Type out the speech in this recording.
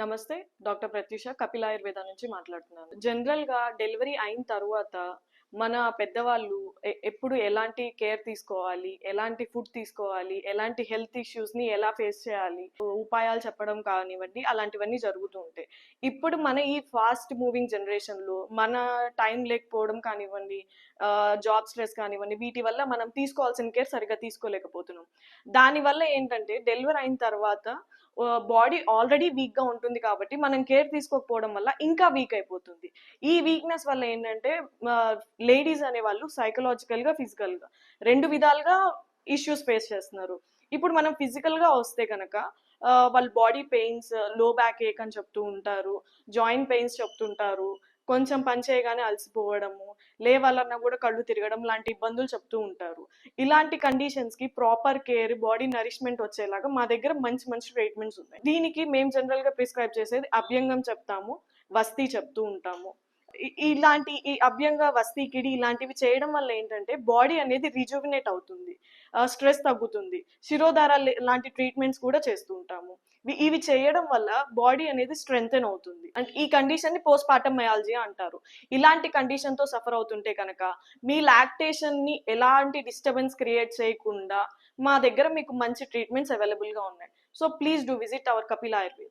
నమస్తే డాక్టర్ ప్రత్యూష కపిల్ ఆయుర్వేద నుంచి మాట్లాడుతున్నాను. జనరల్గా డెలివరీ అయిన తర్వాత మన పెద్దవాళ్ళు ఎప్పుడు ఎలాంటి కేర్ తీసుకోవాలి ఎలాంటి ఫుడ్ తీసుకోవాలి ఎలాంటి హెల్త్ ఇష్యూస్ని ఎలా ఫేస్ చేయాలి ఉపాయాలు చెప్పడం కానివ్వండి అలాంటివన్నీ జరుగుతూ ఉంటాయి. ఇప్పుడు మన ఈ ఫాస్ట్ మూవింగ్ జనరేషన్లో మన టైం లేకపోవడం కానివ్వండి జాబ్ స్ట్రెస్ కానివ్వండి వీటి వల్ల మనం తీసుకోవాల్సిన కేర్ సరిగ్గా తీసుకోలేకపోతున్నాం. దానివల్ల ఏంటంటే డెలివరీ అయిన తర్వాత బాడీ ఆల్రెడీ వీక్గా ఉంటుంది కాబట్టి మనం కేర్ తీసుకోకపోవడం వల్ల ఇంకా వీక్ అయిపోతుంది. ఈ వీక్నెస్ వల్ల ఏంటంటే లేడీస్ అనే వాళ్ళు సైకలాజికల్గా ఫిజికల్గా రెండు విధాలుగా ఇష్యూస్ ఫేస్ చేస్తున్నారు. ఇప్పుడు మనం ఫిజికల్గా వస్తే కనుక వాళ్ళ బాడీ పెయిన్స్లో బ్యాక్ ఏక్ అని చెప్తూ ఉంటారు జాయింట్ పెయిన్స్ చెప్తుంటారు కొంచెం పని చేయగానే అలసిపోవడము లేవాలన్నా కూడా కళ్ళు తిరగడం లాంటి ఇబ్బందులు చెప్తూ ఉంటారు. ఇలాంటి కండిషన్స్కి ప్రాపర్ కేర్ బాడీ నరిష్మెంట్ వచ్చేలాగా మా దగ్గర మంచి మంచి ట్రీట్మెంట్స్ ఉన్నాయి. దీనికి మేము జనరల్గా ప్రిస్క్రైబ్ చేసేది అభ్యంగం చెప్తాము వస్తీ చెప్తూ ఉంటాము. ఇలాంటి ఈ అభ్యంగ వస్తీకిడి ఇలాంటివి చేయడం వల్ల ఏంటంటే బాడీ అనేది రిజువినేట్ అవుతుంది. స్ట్రెస్ తగ్గుతుంది. శిరోధార లాంటి ట్రీట్మెంట్స్ కూడా చేస్తూ ఉంటాము. ఇవి- ఇవి చేయడం వల్ల బాడీ అనేది స్ట్రెంగ్తెన్ అవుతుంది. అండ్ ఈ కండిషన్ని పోస్ట్ పార్టమ్ మయాలజీ అంటారు. ఇలాంటి కండిషన్తో సఫర్ అవుతుంటే కనుక మీ లాక్టేషన్ని ఎలాంటి డిస్టర్బెన్స్ క్రియేట్ చేయకుండా మా దగ్గర మీకు మంచి ట్రీట్మెంట్స్ అవైలబుల్గా ఉన్నాయి. So please do visit our Kapil Ayurveda.